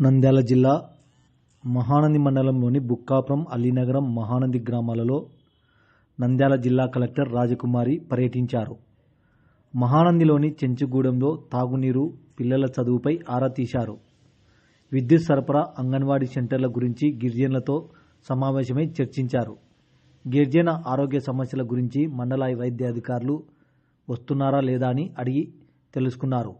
నంద్యాల జిల్లా మహానంది మండలంలోని బుక్కాపురం అలీనగరం మహానంది గ్రామాలలో నంద్యాల జిల్లా కలెక్టర్ రాజకుమారి పర్యటించారు. మహానందిలోని చెంచుగూడెంలో తాగునీరు పిల్లల చదువుపై ఆరా తీశారు. విద్యుత్ సరఫరా అంగన్వాడీ సెంటర్ల గురించి గిరిజనులతో సమావేశమై చర్చించారు. గిరిజన ఆరోగ్య సమస్యల గురించి మండల వైద్యాధికారులు వస్తున్నారా లేదా అని అడిగి తెలుసుకున్నారు.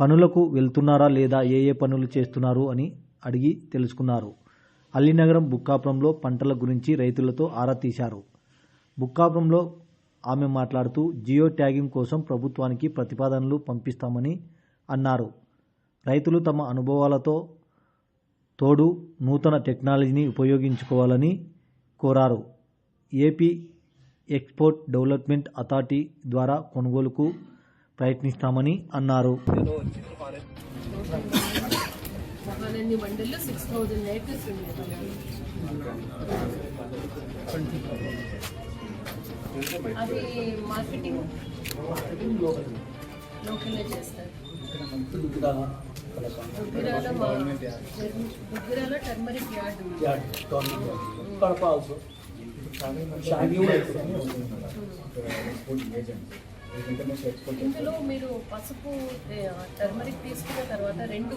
పనులకు వెళ్తున్నారా లేదా ఏ ఏ పనులు చేస్తున్నారు అని అడిగి తెలుసుకున్నారు. అల్లినగరం బుక్కాపురంలో పంటల గురించి రైతులతో ఆరా తీశారు. బుక్కాపురంలో ఆమె మాట్లాడుతూ జియో ట్యాగింగ్ కోసం ప్రభుత్వానికి ప్రతిపాదనలు పంపిస్తామని అన్నారు. రైతులు తమ అనుభవాలతో తోడు నూతన టెక్నాలజీని ఉపయోగించుకోవాలని కోరారు. ఏపీ ఎక్స్పోర్ట్ డెవలప్మెంట్ అథారిటీ ద్వారా కొనుగోలుకు ప్రయత్నిస్తామని అన్నారు. అది మార్కెటింగ్. లోకల్లో చేస్తారు. టర్మరిక్ యార్డ్ ఉంది. కడప ఆల్సో షాగి కూడా. ఇందులో మీరు పసుపు టర్మరిక్ తీసుకున్న తర్వాత రెండు